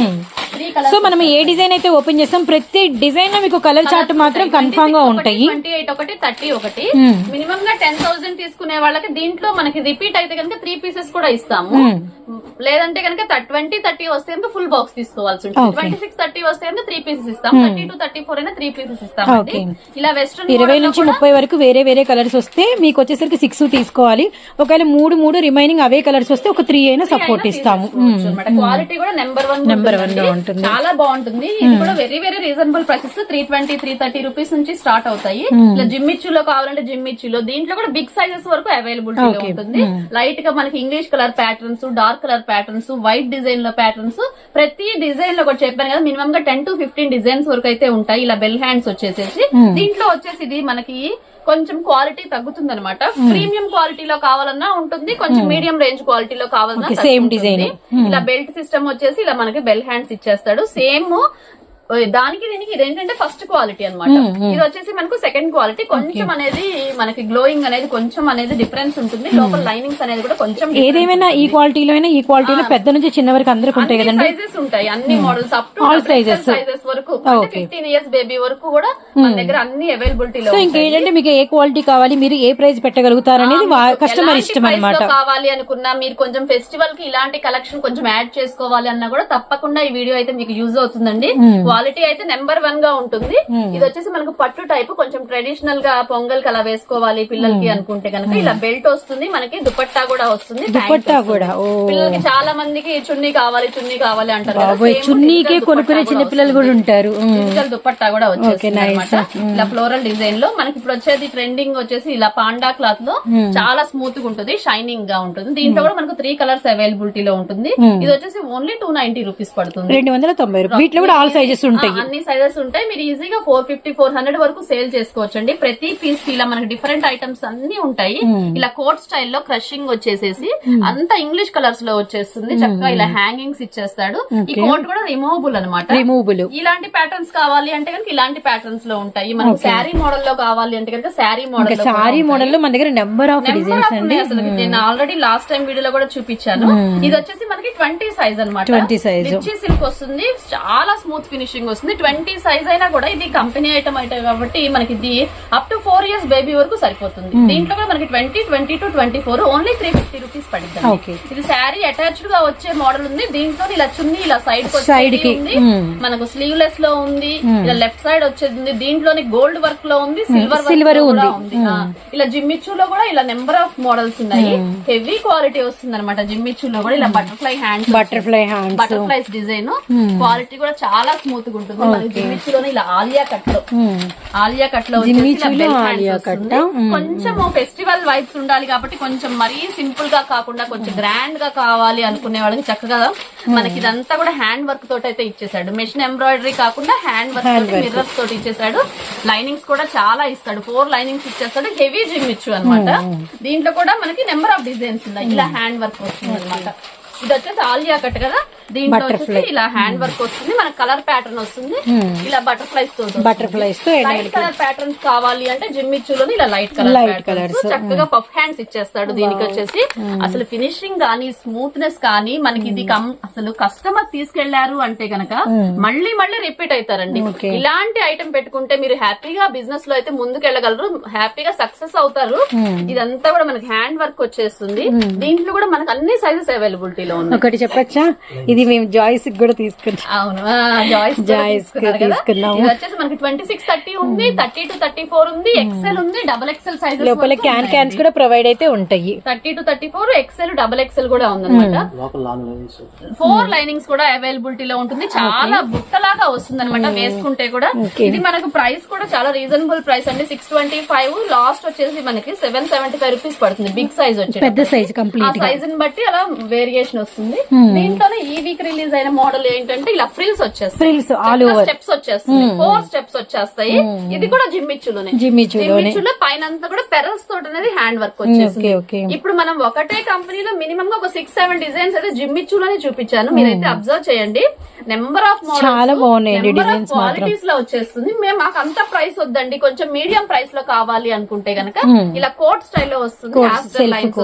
సో కలర్స్ మనం ఏ డిజైన్ అయితే ఓపెన్ చేస్తాం ప్రతి డిజైన్లో మీకు కలర్ చార్ట్ మాత్రం కన్ఫామ్గా ఉంటాయి. ట్వంటీ ఎయిట్ ఒకటి థర్టీ ఒకటి. మినిమం గా టెన్ థౌసండ్ తీసుకునే వాళ్ళకి దీంట్లో మనకి రిపీట్ అయితే కనుక త్రీ పీసెస్ కూడా ఇస్తాము. లేదంటే కనుక ట్వంటీ థర్టీ వస్తే ఫుల్ బాక్స్ తీసుకోవాల్సి ఉంటుంది. ట్వంటీ సిక్స్ థర్టీ వస్తే త్రీ పీసెస్ ఇస్తాం. థర్టీ టు థర్టీ ఫోర్ అయినా త్రీ పీసెస్ ఇస్తాం. ఇలా వెస్ట్రన్ ఇరవై నుంచి ముప్పై వరకు వేరే వేరే కలర్స్ వస్తే మీకు వచ్చేసరికి సిక్స్ తీసుకోవాలి. ఒకవేళ మూడు మూడు రిమైనింగ్ అవే కలర్స్ వస్తే ఒక త్రీ అయినా సపోర్ట్ ఇస్తాము. క్వాలిటీ కూడా నెంబర్ వన్ one గా ఉంటుంది. చాలా బాగుంటుంది. ఇది కూడా very very reasonable prices three twenty three thirty rupees నుంచి స్టార్ట్ అవుతాయి. ఇలా జిమ్మిచ్చులో కావాలంటే జిమ్మిచ్చులో దీంట్లో కూడా బిగ్ సైజెస్ వరకు అవైలబిలిటీ Okay. ఉంటుంది. లైట్గా మనకి English colour patterns dark colour patterns white డిజైన్లో ప్యాటర్న్స్ ప్రతి డిజైన్లో కూడా చెప్పాను కదా మినిమం గా టెన్ టు ఫిఫ్టీన్ డిజైన్స్ వరకు అయితే ఉంటాయి. ఇలా బెల్ హ్యాండ్స్ వచ్చేసేసి. దీంట్లో వచ్చేసి ఇది మనకి కొంచెం క్వాలిటీ తగ్గుతుంది అనమాట ప్రీమియం క్వాలిటీలో కావాలన్నా ఉంటుంది కొంచెం మీడియం రేంజ్ క్వాలిటీలో కావాలన్నా same ఉంటుంది. design. ఇలా బెల్ట్ సిస్టమ్ వచ్చేసి ఇలా మనకి బెల్ హ్యాండ్స్ ఇచ్చేస్తాడు. సేమ్ దానికి దీనికి ఇది ఏంటంటే ఫస్ట్ క్వాలిటీ అన్నమాట ఇది వచ్చేసి మనకు సెకండ్ క్వాలిటీ కొంచెం అనేది మనకి గ్లోయింగ్ అనేది కొంచెం అనేది డిఫరెన్స్ ఉంటుంది. లోపల లైనింగ్స్ అనేది కూడా కొంచెం ఏదేమైనా ఈ క్వాలిటీలో అయినా ఈ క్వాలిటీలో పెద్ద నుంచి చిన్న వరకు అందరికి ఉంటాయి కదండి. సైజెస్ ఉంటాయి. అన్ని models up to All sizes. Sizes వరకు ఫిఫ్టీన్ ఇయర్స్ బేబీ వరకు కూడా మన దగ్గర అన్ని అవైలబిలిటీలో సో ఇంకేంటంటే మీకు ఏ క్వాలిటీ కావాలి మీరు ఏ ప్రైస్ పెట్టగలుగుతారు అనేది కస్టమర్ ఇష్టం అనమాట కావాలి అనుకున్నా మీరు కొంచెం ఫెస్టివల్కి ఇలాంటి కలెక్షన్ కొంచెం యాడ్ చేసుకోవాలి అన్నా కూడా తప్పకుండా ఈ వీడియో అయితే మీకు యూజ్ అవుతుందండి. క్వాలిటీ అయితే నెంబర్ వన్గా ఉంటుంది. ఇది వచ్చేసి మనకు పట్టు టైప్ కొంచెం ట్రెడిషనల్గా పొంగల్ అలా వేసుకోవాలి పిల్లలకి అనుకుంటే కనుక. ఇలా బెల్ట్ వస్తుంది మనకి దుపట్టా కూడా వస్తుంది దుపట్టా. కూడా. పిల్లలకి చాలా మందికి చున్నీ కావాలి చున్నీ కావాలి అంటారు చున్నీకే digital కొనుక్కునే చిన్న పిల్లలు కూడా ఉంటారు. దుపట్టా కూడా వచ్చేస్తుంది nice. అన్నమాట. ఇలా ఫ్లోరల్ డిజైన్లో మనకి ఇప్పుడు వచ్చేది ట్రెండింగ్ వచ్చేసి ఇలా పాండా క్లాత్లో చాలా స్మూత్గా ఉంటుంది షైనింగ్గా ఉంటుంది. దీంట్లో కూడా మనకు త్రీ కలర్స్ అవైలబిలిటీ లో ఉంటుంది. ఇది వచ్చేసి ఓన్లీ టూ నైన్టీ రూపీస్ పడుతుంది. రెండు వందల తొంభై రూపాయలు వీటిలో కూడా ఆల్ సైజెస్ ఉంటాయి. అన్ని సైజెస్ ఉంటాయి. మీరు ఈజీగా ఫోర్ ఫిఫ్టీ ఫోర్ హండ్రెడ్ వరకు సేల్ చేసుకోవచ్చు అండి ప్రతి పీస్కి ఇలా మనకి డిఫరెంట్ ఐటమ్స్ అన్ని ఉంటాయి. ఇలా కోట్ స్టైల్లో క్రషింగ్ వచ్చేసేసి అంతా ఇంగ్లీష్ కలర్స్లో వచ్చేస్తుంది. చక్కగా ఇలా హ్యాంగింగ్స్ ఇచ్చేస్తాడు. ఈ కోట్ కూడా రిమూవబుల్ అనమాట రిమూవబుల్ ఇలాంటి ప్యాటర్న్స్ కావాలి అంటే కనుక ఇలాంటి ప్యాటర్న్స్లో ఉంటాయి. మనకు శారీ మోడల్లో కావాలి అంటే కనుక శారీ మోడల్లో సారీ మోడల్లో మన దగ్గర నెంబర్ ఆఫ్ డిజైన్స్ ఉన్నాయి అసలు నేను ఆల్రెడీ లాస్ట్ టైం వీడియోలో కూడా చూపించాను. ఇది వచ్చేసి మనకి ట్వంటీ సైజ్ అనమాట 20 size. రిచ్ సిల్క్ వస్తుంది. చాలా స్మూత్ ఫినిషింగ్ వస్తుంది. ట్వంటీ సైజ్ అయినా కూడా ఇది కంపెనీ ఐటమ్ అయితే కాబట్టి మనకి ఇది up to four years baby వరకు సరిపోతుంది. దీంట్లో కూడా మనకి twenty twenty two twenty four only three fifty rupees పడింది. ఇది శారీ అటాచ్డ్గా వచ్చే మోడల్ ఉంది. దీంట్లో ఇలా చున్నీ ఇలా సైడ్ Side కి. ఉంది. మనకు స్లీవ్లెస్లో ఉంది. ఇలా లెఫ్ట్ సైడ్ వచ్చేది ఉంది. దీంట్లోని గోల్డ్ వర్క్లో ఉంది. సిల్వర్ కూడా ఉంది. ఇలా జిమ్మిచ్చులో కూడా ఇలా నెంబర్ ఆఫ్ మోడల్స్ ఉన్నాయి. హెవీ క్వాలిటీ వస్తుంది అనమాట జిమ్మిచ్చులో కూడా. ఇలా butterfly hands butterfly hands butterflies design quality కూడా చాలా స్మూత్ గా ఉంటుంది మనకి జిమ్మిచ్చులోనే ఇలా ఆలియా కట్లో ఆలియా కట్లో. కొంచెం ఫెస్టివల్ వైబ్స్ ఉండాలి కాబట్టి కొంచెం మరీ సింపుల్గా కాకుండా కొంచెం గ్రాండ్గా కావాలి అనుకునే వాళ్ళకి చక్కగా మనకి ఇదంతా కూడా హ్యాండ్ వర్క్ తోటి అయితే ఇచ్చేసాడు మెషిన్ ఎంబ్రాయిడరీ కాకుండా హ్యాండ్ వర్క్ మిర్రర్స్ తోటి ఇచ్చేసాడు లైనింగ్స్ కూడా చాలా ఇస్తాడు. ఫోర్ లైనింగ్స్ ఇచ్చేస్తాడు. హెవీ జిమ్ ఇచ్చు అనమాట దీంట్లో కూడా మనకి నెంబర్ ఆఫ్ డిజైన్స్ ఉన్నాయి. ఇలా హ్యాండ్ వర్క్ వస్తుంది అనమాట ఇది వచ్చేసి ఆలియా కట్ కదా? దీంట్లో వచ్చేసి ఇలా హ్యాండ్ వర్క్ వస్తుంది. మన కలర్ ప్యాటర్న్ వస్తుంది. ఇలా బటర్ఫ్లైస్తో బటర్ఫ్లైస్తో లైట్ కలర్ ప్యాటర్న్స్ కావాలి అంటే జిమ్మిచ్చులోని ఇలా లైట్ కలర్. ప్యాటర్న్స్ చక్కగా పఫ్ హ్యాండ్స్ ఇచ్చేస్తాడు దీనికి వచ్చేసి. అసలు ఫినిషింగ్ కానీ స్మూత్నెస్ కానీ మనకి ఇది అసలు కస్టమర్ తీసుకెళ్ళారు అంటే గనక మళ్ళీ మళ్ళీ రిపీట్ అవుతారండి. ఇలాంటి ఐటమ్ పెట్టుకుంటే మీరు హ్యాపీగా బిజినెస్లో అయితే ముందుకు వెళ్ళగలరు హ్యాపీగా సక్సెస్ అవుతారు ఇదంతా కూడా మనకి హ్యాండ్ వర్క్ వచ్చేస్తుంది. దీంట్లో కూడా మనకి అన్ని సైజెస్ అవైలబిలిటీ లో ఉంది ఒకటి చెప్పచ్చా? ఇది మేము జాయిస్ కూడా తీసుకుంటాం అవును. జాయిస్ తీసుకున్నాము. ఇది వచ్చేసి మనకి ట్వంటీ సిక్స్ థర్టీ ఉంది థర్టీ టు థర్టీ ఫోర్ ఉంది ఎక్సెల్ ఉంది డబల్ ఎక్సెల్ సైజ్ లోపల క్యాన్ క్యాన్స్ కూడా ప్రొవైడ్ అయితే ఉంటాయి. Thirty two thirty four XL double XL కూడా ఉందన్నమాట ఫోర్ లైనింగ్స్ కూడా అవైలబిలిటీ లో ఉంటుంది చాలా బుట్టలాగా వస్తుంది అనమాట వేసుకుంటే కూడా. ఇది మనకు ప్రైస్ కూడా చాలా రీజనబుల్ ప్రైస్ అండి. సిక్స్ ట్వంటీ ఫైవ్ లాస్ట్ వచ్చేసి మనకి సెవెన్ సెవెంటీ ఫైవ్ రూపీస్ పడుతుంది బిగ్ సైజ్ వచ్చేసి పెద్ద సైజ్ కంప్లీట్ సైజ్ని బట్టి అలా వేరియేషన్ వస్తుంది. దీంట్లోనే ఈ వీక్ రిలీజ్ అయిన మోడల్ ఏంటంటే ఇలా ఫ్రిల్స్ వచ్చేస్తాయి. ఫ్రిల్స్ ఆల్ ఓవర్ స్టెప్స్ వచ్చేస్తాయి ఫోర్ స్టెప్స్ వచ్చేస్తాయి. ఇది కూడా జిమ్మిచ్చులోనే. జిమ్మిచ్చులో పైన అంతా కూడా పెరల్స్ తోటి అనేది హ్యాండ్ వర్క్ వచ్చేసింది ఇప్పుడు మనం ఒకటే కంపెనీలో మినిమం గా ఒక సిక్స్ సెవెన్ డిజైన్స్ అయితే జిమ్మిచ్చులోనే చూపించాను. మీరైతే అబ్జర్వ్ చేయండి. నెంబర్ ఆఫ్ మాత్రం. క్వాలిటీస్లో వచ్చేస్తుంది. మేము మాకు అంత ప్రైస్ వద్దండి. కొంచెం మీడియం ప్రైస్లో కావాలి అనుకుంటే గనక ఇలా కోట్ స్టైల్లో వస్తుంది.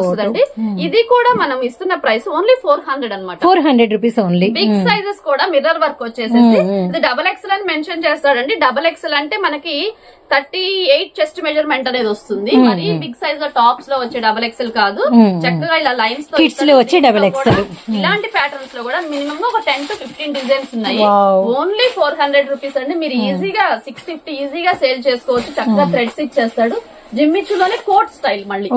వస్తుందండి. ఇది కూడా మనం ఇస్తున్న ప్రైస్ ఓన్లీ ఫోర్ హండ్రెడ్ అనమాట four hundred rupees only big sizes కూడా మిర్రర్ వర్క్ వచ్చేసేసి ఇది డబల్ ఎక్సెల్ అని మెన్షన్ చేస్తాడండి. డబల్ ఎక్సెల్ అంటే మనకి థర్టీ ఎయిట్ చెస్ట్ మెజర్మెంట్ అనేది వస్తుంది. మరి బిగ్ సైజ్లో టాప్స్లో వచ్చే డబల్ ఎక్సెల్ కాదు. చక్కగా ఇలా లైన్స్ Kids లో వచ్చే double XL. ఇలాంటి ప్యాటర్న్స్లో కూడా మినిమం ఒక టెన్ టు ఫిఫ్టీన్ డిజైన్స్ ఉన్నాయి. ఓన్లీ ఫోర్ హండ్రెడ్ రూపీస్ అండి. మీరు ఈజీగా సిక్స్ ఫిఫ్టీ ఈజీగా సేల్ చేసుకోవచ్చు. చక్కగా థ్రెడ్స్ ఇచ్చేస్తాడు. జిమ్మిచ్చులోనే కోట్ స్టైల్ మళ్ళీ.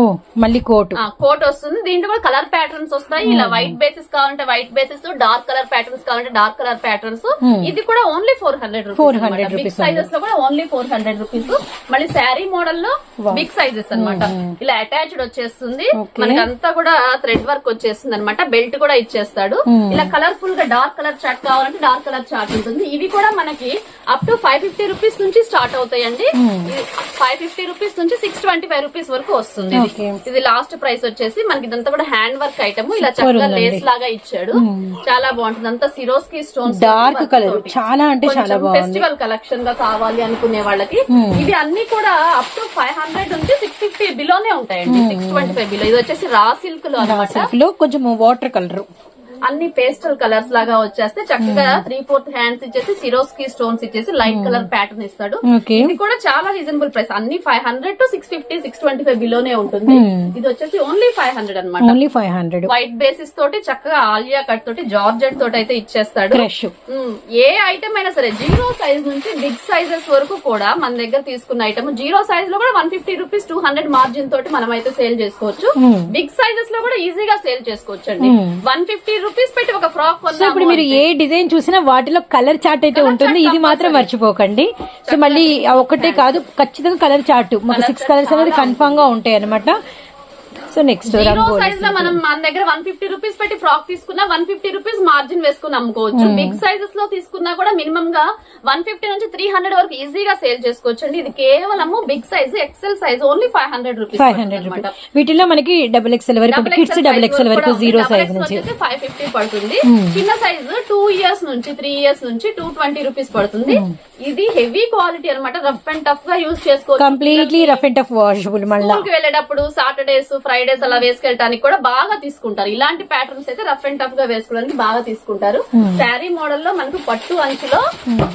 మళ్ళీ కోటు. కోట్ వస్తుంది. దీంట్లో కూడా కలర్ ప్యాటర్న్స్ వస్తాయి. ఇలా వైట్ బేసిస్ కావాలంటే white basis dark colour patterns కావాలంటే డార్క్ కలర్ ప్యాటర్న్స్ ఇది కూడా only four hundred 400 big rupees సైజెస్లో కూడా ఓన్లీ ఫోర్ హండ్రెడ్ రూపీస్ మళ్ళీ శారీ మోడల్లో బిగ్ సైజెస్ అన్నమాట. ఇలా అటాచ్డ్ వచ్చేస్తుంది. మనకంతా కూడా థ్రెడ్ వర్క్ వచ్చేస్తుంది అనమాట బెల్ట్ కూడా ఇచ్చేస్తాడు. ఇలా కలర్ఫుల్గా డార్క్ కలర్ చార్ట్ కావాలంటే డార్క్ కలర్ చార్ట్ ఉంటుంది. ఇవి కూడా మనకి up to five fifty rupees నుంచి స్టార్ట్ అవుతాయండి. ఫైవ్ ఫిఫ్టీ రూపీస్ నుంచి సిక్స్ ట్వంటీ ఫైవ్ రూపీస్ వరకు వస్తుంది ఇది. లాస్ట్ ప్రైస్ వచ్చేసి మనకి ఇదంతా కూడా హ్యాండ్ వర్క్ ఐటమ్ ఇలా చక్కగా లేస్ లాగా ఇచ్చాడు. చాలా బాగుంటుంది. అంతా సిరోస్కి స్టోన్స్ డార్క్ కలర్ చాలా అంటే చాలా ఫెస్టివల్ కలెక్షన్గా కావాలి అనుకునే వాళ్ళకి ఇవి అన్ని కూడా అప్ టు ఫైవ్ హండ్రెడ్ నుంచి సిక్స్ ఫిఫ్టీ బిలోనే ఉంటాయండి. సిక్స్ ట్వంటీ ఫైవ్ బిలో ఇది వచ్చేసి రా సిల్క్లో అనమాట సిల్క్లో కొంచెం వాటర్ కలర్ అన్ని పేస్టల్ కలర్స్ లాగా వచ్చేస్తే చక్కగా త్రీ ఫోర్త్ హ్యాండ్స్ ఇచ్చేసి సిరోస్కి స్టోన్స్ ఇచ్చేసి లైట్ కలర్ ప్యాటర్న్ ఇస్తాడు. ఇది కూడా చాలా రీజనబుల్ ప్రైస్. అన్ని five hundred to six fifty six twenty five బిలోనే ఉంటుంది. ఇది వచ్చేసి ఓన్లీ ఫైవ్ హండ్రెడ్ అనమాట only five hundred. White basis తోటి చక్కగా ఆలియా కట్ తోటి జార్జెట్ తోటి అయితే ఇచ్చేస్తాడు. ఏ ఐటమ్ అయినా సరే జీరో సైజ్ నుంచి బిగ్ సైజెస్ వరకు కూడా మన దగ్గర తీసుకున్న ఐటమ్ జీరో సైజ్లో కూడా one fifty rupees two hundred margin తోటి మనం అయితే సేల్ చేసుకోవచ్చు బిగ్ సైజెస్లో కూడా ఈజీగా సేల్ చేసుకోవచ్చు అండి వన్ ఫిఫ్టీ రూపీస్ పెట్టి ఒక ఫ్రాక్ సో ఇప్పుడు మీరు ఏ డిజైన్ చూసినా వాటిలో కలర్ చార్ట్ అయితే ఉంటుంది. ఇది మాత్రం మర్చిపోకండి. సో మళ్ళీ ఆ ఒక్కటే కాదు ఖచ్చితంగా కలర్ చార్ట్ మాకు సిక్స్ కలర్స్ అనేది కన్ఫామ్గా ఉంటాయి అనమాట సో నెక్స్ట్ సైజ్లో మనం మన దగ్గర వన్ ఫిఫ్టీ రూపీస్ పెట్టి ఫ్రాక్ తీసుకున్నా వన్ ఫిఫ్టీ రూపీస్ మార్జిన్ వేసుకుని అమ్ముకోవచ్చు బిగ్ సైజెస్లో తీసుకున్నా కూడా మినిమం గా వన్ ఫిఫ్టీ నుంచి త్రీ హండ్రెడ్ వరకు ఈజీగా సేల్ చేసుకోవచ్చు అండి ఇది కేవలము big size XL size only five hundred rupees five hundred వీటిలో మనకి డబుల్ ఎక్స్ఎల్ వరకు కిడ్స్ డబుల్ ఎక్స్ఎల్ వరకు జీరో సైజ్ నుంచి. ఫైవ్ ఫిఫ్టీ పడుతుంది. చిన్న సైజు టూ ఇయర్స్ నుంచి త్రీ ఇయర్స్ నుంచి టూ ట్వంటీ రూపీస్ పడుతుంది. ఇది హెవీ క్వాలిటీ అన్నమాట. రఫ్ అండ్ టఫ్గా యూజ్ చేసుకోవచ్చు. Completely rough and tough washable మళ్ళా. స్కూల్కి వెళ్ళేటప్పుడు సాటర్డేస్ ఫ్రైడేస్ అలా వేసుకెళ్ళడానికి కూడా బాగా తీసుకుంటారు. ఇలాంటి ప్యాటర్న్స్ అయితే రఫ్ అండ్ టఫ్గా వేసుకోవడానికి బాగా తీసుకుంటారు. శారీ మోడల్లో మనకు పట్టు అంచులో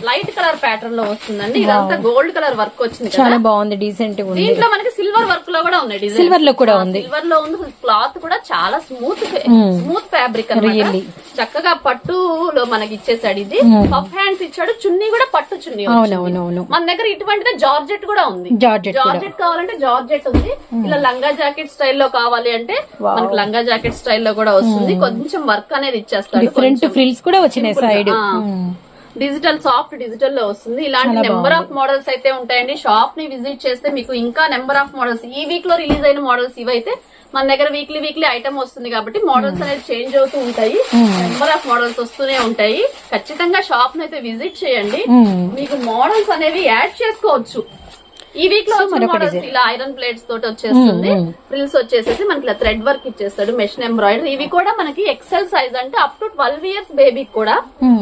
లైట్ కలర్ ప్యాటర్న్లో వస్తుందండి. ఇదంతా గోల్డ్ కలర్ వర్క్ వచ్చింది చాలా బాగుంది డీసెంట్ దీంట్లో మనకి సిల్వర్ వర్క్లో కూడా ఉన్నాయి డిజైన్ సిల్వర్లో కూడా ఉంది. సిల్వర్లో ఉంది. క్లాత్ కూడా చాలా స్మూత్ స్మూత్ ఫ్యాబ్రిక్. అన్నమాట. చక్కగా పట్టులో మనకి ఇచ్చేసాడు ఇది. పఫ్ హ్యాండ్స్ ఇచ్చాడు. చున్నీ కూడా పట్టు చున్నీ. అవునవునవును. మన దగ్గర ఇటువంటిదే జార్జెట్ కూడా ఉంది. జార్జెట్ జార్జెట్ కావాలంటే జార్జెట్ ఉంది. ఇలా లంగా జాకెట్ స్టైల్లో కావాలి అంటే మనకి లంగా జాకెట్ స్టైల్లో కూడా వస్తుంది. కొంచెం వర్క్ అనేది డిఫరెంట్ ఫ్రిల్స్ కూడా వచ్చినాయి సైడ్ డిజిటల్ సాఫ్ట్ డిజిటల్లో వస్తుంది. ఇలాంటి నెంబర్ ఆఫ్ మోడల్స్ అయితే ఉంటాయండి. షాప్ని విజిట్ చేస్తే మీకు ఇంకా నెంబర్ ఆఫ్ మోడల్స్ ఈ వీక్లో రిలీజ్ అయిన మోడల్స్ ఇవైతే మన దగ్గర వీక్లీ వీక్లీ ఐటమ్ వస్తుంది కాబట్టి మోడల్స్ అనేది చేంజ్ అవుతూ ఉంటాయి. నెంబర్ ఆఫ్ మోడల్స్ వస్తూనే ఉంటాయి. ఖచ్చితంగా షాప్ని అయితే విజిట్ చేయండి. మీకు మోడల్స్ అనేవి యాడ్ చేసుకోవచ్చు. ఈ వీక్లో మోడల్స్ ఇలా ఐరన్ ప్లేట్స్ తోటి వచ్చేస్తుంది. ఫ్రిల్స్ వచ్చేసేసి మనకి ఇలా థ్రెడ్ వర్క్ ఇచ్చేస్తాడు మెషిన్ ఎంబ్రాయిడరీ ఇవి కూడా మనకి ఎక్సెల్ సైజ్ అంటే అప్ టు ట్వెల్వ్ ఇయర్స్ బేబీకి కూడా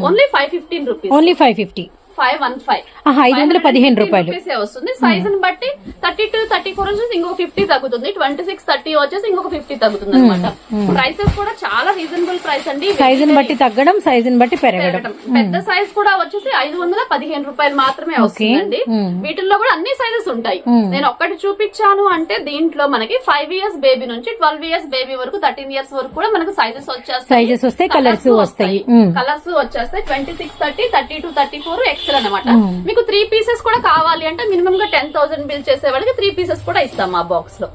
only five fifteen rupees only five fifty five one five. ఐదు వందల పదిహేను రూపాయలు. వస్తుంది సైజ్ని బట్టి థర్టీ టూ థర్టీ ఫోర్ వచ్చేసి ఇంకొక ఫిఫ్టీ తగ్గుతుంది. ట్వంటీ సిక్స్ థర్టీ వచ్చేసి ఇంకొక ఫిఫ్టీ తగ్గుతుంది అనమాట ప్రైసెస్ కూడా చాలా రీజనబుల్ ప్రైస్ అండి. సైజుని బట్టి తగ్గడం సైజుని బట్టి పెరగడం. పెద్ద సైజ్ కూడా వచ్చేసి ఐదు వందల పదిహేను రూపాయలు మాత్రమే వస్తుందండి. వీటిల్లో కూడా అన్ని సైజెస్ ఉంటాయి. నేను ఒక్కటి చూపించాను అంటే దీంట్లో మనకి ఫైవ్ ఇయర్స్ బేబీ నుంచి ట్వెల్వ్ ఇయర్స్ బేబీ వరకు థర్టీన్ ఇయర్స్ వరకు కూడా మనకు సైజెస్ వచ్చేస్తాయి. Sizes వస్తాయి, colours వస్తాయి. కలర్స్ వచ్చేస్తాయి twenty six thirty thirty two thirty four XL అనమాట మీకు త్రీ పీసెస్ కూడా కావాలి అంటే మినిమం గా టెన్ థౌసండ్ బిల్ చేసే వాళ్ళకి త్రీ పీసెస్ కూడా ఇస్తాం ఆ బాక్స్లో.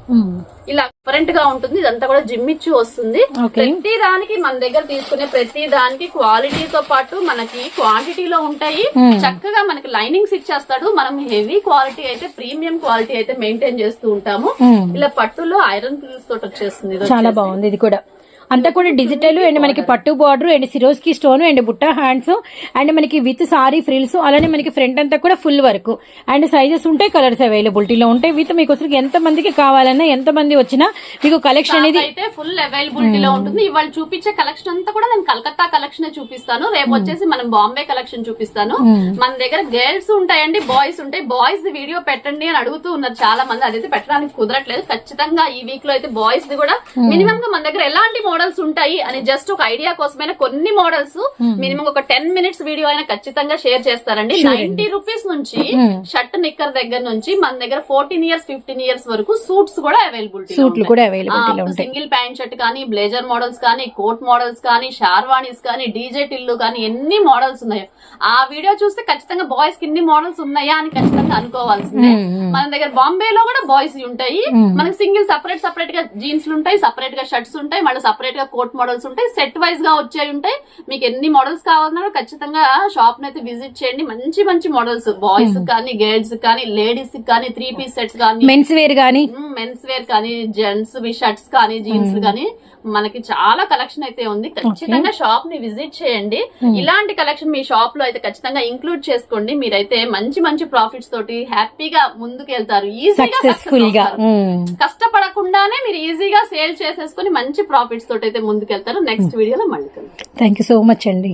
ఇలా డిఫరెంట్గా ఉంటుంది. ఇదంతా కూడా జిమ్మిచ్చు వస్తుంది. Okay. ప్రతి దానికి మన దగ్గర తీసుకునే ప్రతి దానికి క్వాలిటీతో పాటు మనకి క్వాంటిటీలో ఉంటాయి. చక్కగా మనకి లైనింగ్స్ ఇచ్చేస్తాడు. మనం హెవీ క్వాలిటీ అయితే ప్రీమియం క్వాలిటీ అయితే మెయింటైన్ చేస్తూ ఉంటాము. ఇలా పట్టులో ఐరన్ పిల్స్ తోటి వచ్చేస్తుంది. చాలా బాగుంది. ఇది కూడా అంతా కూడా డిజిటల్ అండ్ మనకి పట్టు border and Swarovski stone and బుట్ట హ్యాండ్స్ అండ్ మనకి విత్ సారీ ఫ్రిల్స్ అలానే మనకి ఫ్రంట్ అంతా కూడా ఫుల్ వర్క్ అండ్ సైజెస్ ఉంటాయి కలర్స్ అవైలబిలిటీలో ఉంటాయి. విత్ మీకు అసలు ఎంత మందికి కావాలన్నా ఎంత మంది వచ్చినా మీకు కలెక్షన్ అనేది అయితే ఫుల్ అవైలబిలిటీ లో ఉంటుంది. ఇవాళ చూపించే కలెక్షన్ అంతా కూడా నేను కలకత్తా కలెక్షన్ చూపిస్తాను. రేపు వచ్చేసి మనం బాంబే కలెక్షన్ చూపిస్తాను. మన దగ్గర గర్ల్స్ ఉంటాయండి బాయ్స్ ఉంటాయి. బాయ్స్ వీడియో పెట్టండి అని అడుగుతూ ఉన్నారు చాలా మంది అదైతే పెట్టడానికి కుదరట్లేదు. ఖచ్చితంగా ఈ వీక్లో అయితే బాయ్స్ ది కూడా మినిమం గా మన దగ్గర ఎలాంటి మోడల్స్ ఉంటాయి అని జస్ట్ ఒక ఐడియా కోసమైనా కొన్ని మోడల్స్ మినిమం ఒక టెన్ మినిట్స్ వీడియో అయినా ఖచ్చితంగా షేర్ చేస్తారండి నైన్టీ రూపీస్ నుంచి షర్ట్ నిక్కర్ దగ్గర నుంచి మన దగ్గర ఫోర్టీన్ ఇయర్స్ ఫిఫ్టీన్ ఇయర్స్ వరకు సూట్స్ కూడా అవైలబిలిటీ సూట్లు కూడా అవైలబిలిటీలో ఉంటాయి. సింగిల్ ప్యాంట్ షర్ట్ కానీ బ్లేజర్ మోడల్స్ కానీ కోట్ మోడల్స్ కానీ షార్వాణీస్ కానీ డీజే టిల్లు కానీ ఎన్ని మోడల్స్ ఉన్నాయో. ఆ వీడియో చూస్తే ఖచ్చితంగా బాయ్స్కి ఇన్ని మోడల్స్ ఉన్నాయా అని ఖచ్చితంగా అనుకోవాల్సిందే. మన దగ్గర బాంబేలో కూడా బాయ్స్ ఉంటాయి. మనకి సింగిల్ సపరేట్ సపరేట్గా జీన్స్ ఉంటాయి సపరేట్గా షర్ట్స్ ఉంటాయి మళ్ళీ సపరేట్ గా కోట్ మోడల్స్ ఉంటాయి. సెట్ వైజ్గా వచ్చాయి ఉంటాయి. మీకు ఎన్ని మోడల్స్ కావాలన్నా ఖచ్చితంగా షాప్ని అయితే విజిట్ చేయండి. మంచి మంచి మోడల్స్ బాయ్స్ కానీ గర్ల్స్ కానీ లేడీస్ కానీ త్రీ పీస్ సెట్స్ కానీ మెన్స్ వేర్ గానీ మెన్స్ వేర్ కానీ జెంట్స్ షర్ట్స్ కానీ జీన్స్ కానీ మనకి చాలా కలెక్షన్ అయితే ఉంది. ఖచ్చితంగా షాప్ని విజిట్ చేయండి. ఇలాంటి కలెక్షన్ మీ షాప్లో అయితే ఖచ్చితంగా ఇంక్లూడ్ చేసుకోండి. మీరైతే మంచి మంచి ప్రాఫిట్స్ తోటి హ్యాపీగా ముందుకు వెళ్తారు ఈజీగా. కష్టపడకుండానే మీరు ఈజీగా సేల్ చేసేసుకుని మంచి ప్రాఫిట్స్ తోటి అయితే ముందుకు వెళ్తారు నెక్స్ట్ వీడియోలో మళ్ళీ. థ్యాంక్ యూ సో మచ్ అండి.